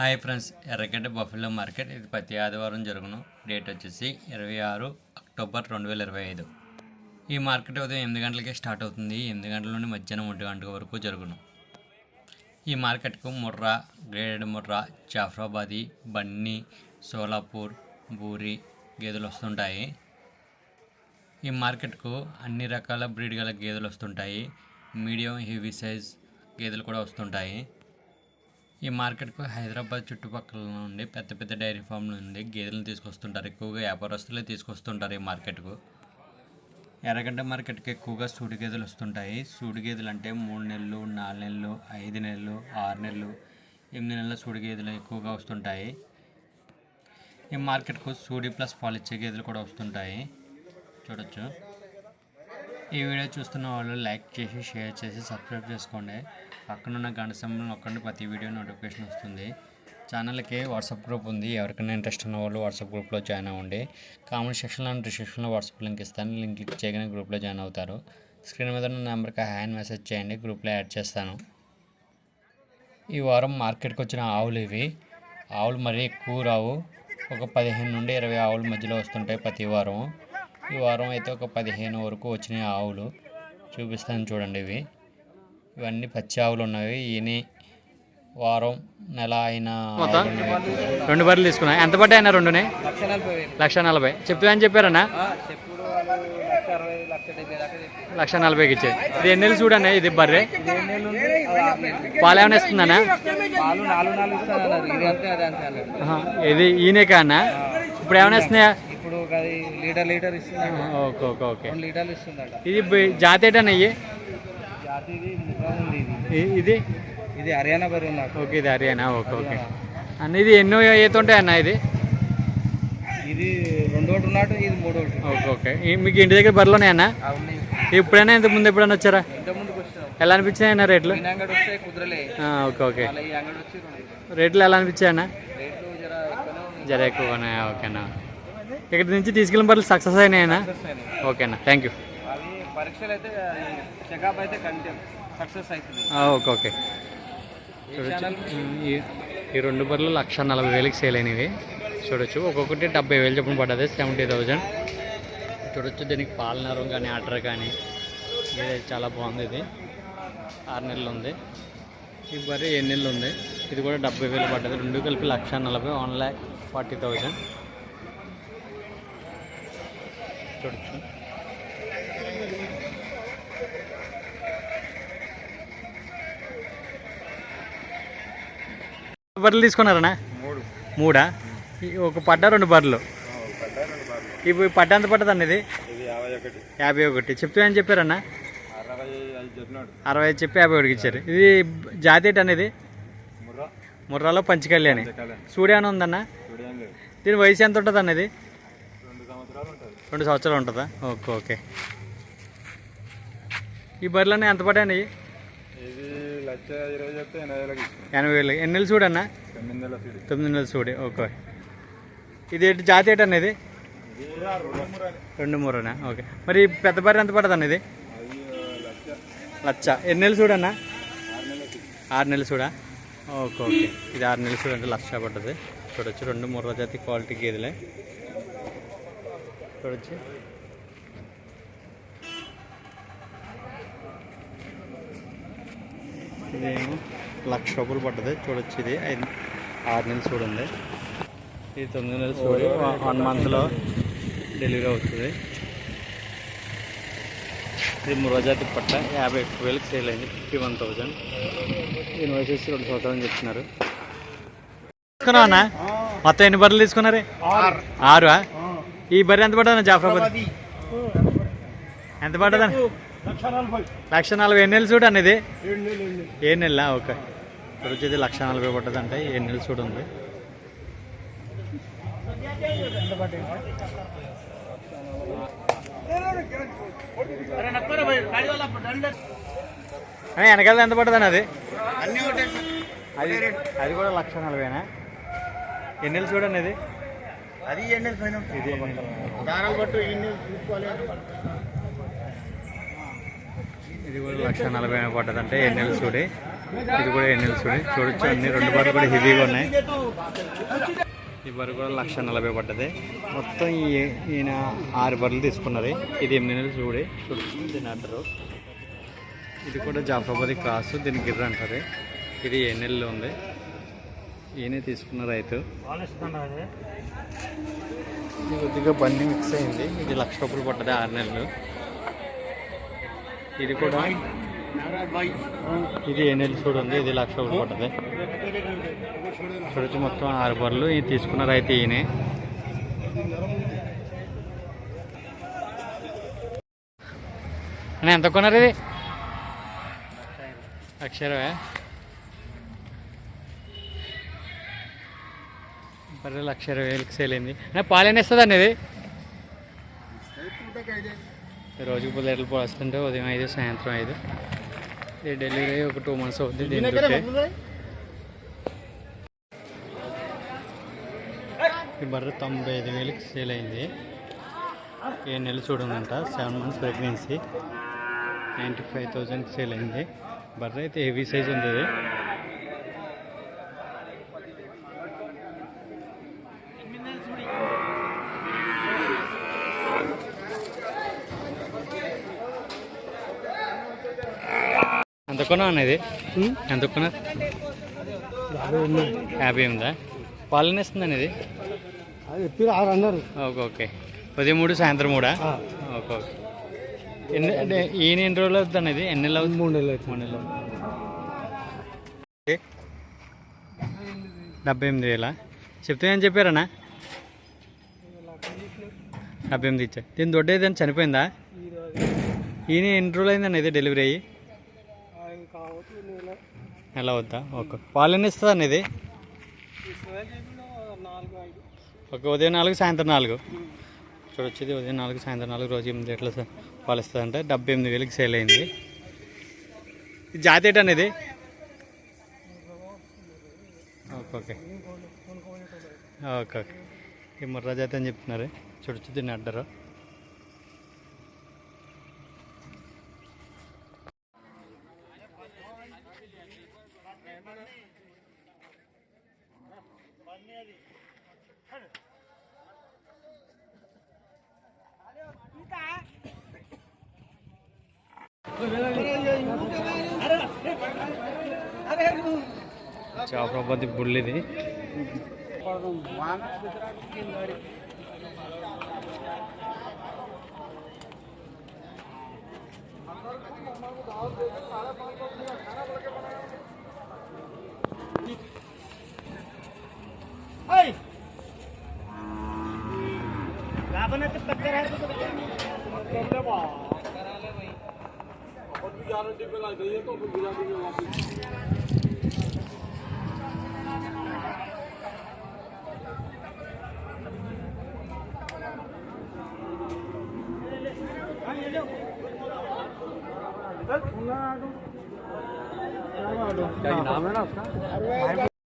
Hi friends Erragadda buffalo market. ఇది ప్రతి ఆదివారం జరుగును. డేట్ వచ్చేసి ఇరవై ఆరు అక్టోబర్ రెండు వేల ఇరవై ఐదు. ఈ మార్కెట్ ఉదయం ఎనిమిది గంటలకే స్టార్ట్ అవుతుంది. ఎనిమిది గంటల నుండి మధ్యాహ్నం ఒంటి గంటల వరకు జరుగును. ఈ మార్కెట్కు ముర్రా గ్రేడెడ్ ముర్రా జాఫ్రాబాదీ బన్నీ సోలాపూర్ బూరి గేదెలు వస్తుంటాయి. ఈ మార్కెట్కు అన్ని రకాల బ్రీడ్ గల గేదెలు వస్తుంటాయి. మీడియం హెవీ సైజ్ గేదెలు కూడా వస్తుంటాయి. ఈ మార్కెట్కు హైదరాబాద్ చుట్టుపక్కల నుండి పెద్ద పెద్ద డైరీ ఫామ్ నుండి గేదెలను తీసుకొస్తుంటారు. ఎక్కువగా వ్యాపారస్తులే తీసుకొస్తుంటారు ఈ మార్కెట్కు. ఎర్రగడ్డ మార్కెట్కి ఎక్కువగా సూడి గేదెలు వస్తుంటాయి. సూడి గేదెలు అంటే మూడు నెలలు నాలుగు నెలలు ఐదు నెలలు ఆరు నెలలు ఎనిమిది నెలల సూడి గేదెలు ఎక్కువగా వస్తుంటాయి. ఈ మార్కెట్కు సూడి ప్లస్ పాలిచ్చే గేదెలు కూడా వస్తుంటాయి. చూడొచ్చు. ఈ వీడియో చూస్తున్న వాళ్ళు లైక్ చేసి షేర్ చేసి సబ్స్క్రైబ్ చేసుకోండి. పక్కనున్న గంట సింబల్ నొక్కండి ప్రతి వీడియో నోటిఫికేషన్ వస్తుంది. ఛానల్కి వాట్సాప్ గ్రూప్ ఉంది. ఎవరికైనా ఇంట్రెస్ట్ ఉన్న వాళ్ళు వాట్సాప్ గ్రూప్లో జాయిన్ అవ్వండి. కామెంట్ సెక్షన్లో డిస్క్రిప్షన్లో వాట్సాప్ లింక్ ఇస్తాను. లింక్ క్లిక్ చేయగానే గ్రూప్లో జాయిన్ అవుతారు. స్క్రీన్ మీద ఉన్న నెంబర్కి హ్యాండ్ మెసేజ్ చేయండి. గ్రూప్లో యాడ్ చేస్తాను. ఈ వారం మార్కెట్కి వచ్చిన ఆవులు ఇవి. ఆవులు మరీ ఎక్కువ రావు. ఒక పదిహేను నుండి ఇరవై ఆవుల మధ్యలో వస్తుంటాయి ప్రతి వారం. ఈ వారం అయితే ఒక పదిహేను వరకు వచ్చినాయి ఆవులు. చూపిస్తాను చూడండి ఇవి. ఇవన్నీ పచ్చి ఆవులు ఉన్నవి. ఈయన వారం నెల అయిన ఉన్నవి. రెండు బర్రెలు తీసుకున్నా ఎంత పడ్డాయన్న రెండునే? లక్ష నలభై. అని చెప్పారన్నా? లక్ష నలభైకి ఇచ్చేది ఇది ఎన్ని నెలలు చూడన్నా ఇది బర్రె. పాలు ఏమైనా ఇస్తుందన్నా? ఇది ఈయనే కానా ఇప్పుడు ఏమైనా ఇస్తున్నాయా? ఇప్పుడు లీటర్ లీటర్ ఇస్తుందట ఓకే ఓకే ఓకే. లీటర్లు ఇస్తుందట. ఇది జాతి ఏంటన్నా ఇవి ఇది? ఇది హర్యానా బరి ఓకే ఇది హర్యానా. Okay okay. అన్న ఇది ఎన్నో ఈత ఉంటాయి అన్న ఇది? ఇది రెండు ఒకటి ఉన్నట్టు ఇది మూడు ఒకటి ఓకే. ఓకే మీకు ఇంటి దగ్గర బర్రెలు అన్న? ఎప్పుడైనా ఇంత ముందు ఎప్పుడైనా వచ్చారా? ఎలా అనిపించాయి అన్న రేట్లు? Okay okay. రేట్లు ఎలా అనిపించాయి అన్న? జర ఎక్కువనే ఎక్కువనే ఓకేనా ఇక్కడ నుంచి తీసుకెళ్ళిన బర్రెలు సక్సెస్ అయినాయనా సక్సెస్ అయినాయి. ఓకేనా థ్యాంక్ యూ పరీక్షలు అయితే చెకప్ అయితే కంటిన్యూ. సక్సెస్ అవుతుంది. Okay okay. ఈ ఈ రెండు బర్రెలు లక్ష నలభై వేలకి సేల్ అయినవి. చూడొచ్చు. ఒక్కొక్కటి డెబ్బై వేలు చొప్పున పడ్డది సెవెంటీ థౌజండ్ చూడొచ్చు దీనికి పాలనరం కానీ ఆర్డర్ కానీ. ఇది చాలా బాగుంది ఇది. ఆరు నెలలు ఉంది. ఈ బర్రె ఎన్ని నెలలు ఉంది? ఇది కూడా డెబ్బై వేలు పడ్డది. రెండు కలిపి లక్ష నలభై వన్ ల్యాక్ ఫార్టీ థౌజండ్ చూడొచ్చు. బర్రెలు తీసుకున్నారనా? మూడు. ఒక పడ్డ రెండు బర్రెలు. ఇప్పుడు పడ్డ ఎంత పడ్డది అన్నది ఇది యాభై ఒకటి. చెప్తే అని చెప్పారన్న? అరవై ఐదు చెప్పి యాభై ఒకటికి ఇచ్చారు. ఇది జాతి అనేది ముర్రా. ముర్రాలో పంచకళ్యాణి సూడి అని ఉందన్న? దీని వయసు ఎంత ఉంటుంది అన్నది రెండు సంవత్సరాలు ఉంటుంది. రెండు సంవత్సరాలు ఉంటుందా? Okay okay. ఈ బర్రెలన్నీ ఎంత పడ్డాయి లక్ష ఇరవై చెప్తే ఎనభై వేలకి ఇచ్చింది ఎనభై వేలు ఎన్ని నెలలు చూడన్నా తొమ్మిది నెలల సీడి. తొమ్మిది నెలలు చూడి ఓకే. ఇది ఏంటి జాతి ఏంటి అనేది రెండు మూరనా. ఓకే. మరి పెద్ద బర్రె ఎంత పడుతుంది అనేది లచ్చ. ఎన్ని నెలలు చూడన్నా ఆరు నెలలు చూడా ఓకే ఓకే. ఇది ఆరు నెలలు చూడండి లక్ష పడ్డది. చూడొచ్చు రెండు మూడు జాతి క్వాలిటీ గేదెలే. చూడొచ్చు. ఇదేమో లక్ష రూపాయలు పడ్డది. చూడొచ్చు ఇది. ఐదు ఆరు నెలలు చూడండి ఇది తొమ్మిది నెలలు చూడి. వన్ మంత్లో డెలివరీ అవుతుంది. ఇది మురజాతి పట్ట. యాభై ఒక్క వేలకు సేల్ అయింది. ఫిఫ్టీ వన్ థౌజండ్ దీని వయసు వచ్చి రెండు సంవత్సరాలు చెప్తున్నారు. తీసుకున్నావా అన్న? మొత్తం ఎన్ని బర్రెలు తీసుకున్నారే? ఆరు. ఈ బర్రె ఎంత పడ్డా జాఫరాబాద్ ఎంత పడ్డదా లక్ష నలభై. ఎన్ని నెలలు చూడండి ఇది? ఏ నెల ఓకే. ఇప్పుడు వచ్చేది లక్ష నలభై పడ్డదంటే. ఏ నెలలు చూడు ఉంది వెనకాల ఎంత పడ్డదని అది? అది అది కూడా లక్ష నలభైనా? ఎన్ని నెలలు చూడండి ఇది? అది ఎండి పైన దానాలు పట్టు ఇన్ని చూసుకోవాలి ఇది కూడా లక్ష నలభై పడ్డదంటే అంటే నెలలు చూడి. ఇది కూడా ఎన్ఎల్ చూడండి చూడొచ్చు అన్ని రెండు బర్రెలు కూడా హెవీగా ఉన్నాయి. ఈ బర్రె కూడా లక్ష నలభై పడ్డది. మొత్తం ఈ ఈయన ఆరు బర్రెలు తీసుకున్నది. ఇది ఎనిమిది నెలలు చూడి. చూడొచ్చు దీని అంటారు ఇది కూడా జాఫరాబాద్ క్రాస్ దీని గిర్ర అంటారు. ఇది ఏ ఉంది. ఈయనే తీసుకున్న రైతు. ఇది కొద్దిగా బండి మిక్స్ అయింది. ఇది లక్ష రూపాయలు పడ్డది ఆరు నెలలు. ఇది కూడా ఇది ఎన్ని చూడండి ఇది లక్ష రూపాయలు పడుతుంది చూడొచ్చు మొత్తం ఆరు బర్రెలు ఇది తీసుకున్న రైతు ఈయనే. అన్న, ఎంత కొన్నారు ఇది? లక్ష ఇరవై బర్రె లక్ష ఇరవై వేలకు సేల్ అయింది. అన్న పాలు ఎన్ని ఇస్తుంది ఇది? రోజుకి పది లీటర్లు పాలు వస్తుంటే ఉదయం ఐదు సాయంత్రం ఐదు. ఇది డెలివరీ ఒక టూ మంత్స్ అవుతుంది దీని ఈ బర్రె తొంభై ఐదు వేలకి సేల్ అయింది. ఏడు నెలలు చూడమంట seven months pregnancy ninety five థౌజండ్కి సేల్ అయింది. బర్రె అయితే హెవీ సైజ్ ఉంది. ఎంత కొన్నా అనేది ఎంత కొన్నా? యాభై ఉందా. పాలన ఇది ఎప్పుడు ఆరు అన్నారు ఓకే ఓకే. ఉదయం మూడు సాయంత్రం మూడా? Okay okay. ఎన్ని అంటే ఈయన ఎన్ని రోజులు అవుతుంది ఇది ఎన్ని నెలలు అవుతుంది? మూడు నెలలు అయితే మూడు నెలలు. డెబ్బై ఎనిమిది వేల? చెప్తే ఏం చెప్పారన్నా డెబ్బై ఎనిమిది ఇచ్చా. దీని దొడ్డ ఏదైనా చనిపోయిందా ఈయన ఎన్ని రోజులు అయిందండి ఇది డెలివరీ అయ్యి? ఎలా వద్దా? ఓకే. పాలు ఎన్ని ఇస్తుందండి ఇది? ఒక ఉదయం నాలుగు సాయంత్రం నాలుగు. చూడొచ్చు ఇది ఉదయం నాలుగు సాయంత్రం నాలుగు రోజు ఎనిమిది లీటర్లు పాలు ఇస్తుందంటే డెబ్బై ఎనిమిది వేలకి సేల్ అయింది. జాతి ఏంటి ఓకే ఓకే. Okay okay. ఈ ముర్రా జాతి అని చెప్తున్నారు. చూడొచ్చు దీన్ని అడ్డరు చేపలపతి బుల్లిది. అందరూ साबन है तो टक्कर है तो कर ले बा करा ले भाई और भी गारंटी पे ला गई है तो फिर गिरा देंगे वापस क्या नाम है ना उसका?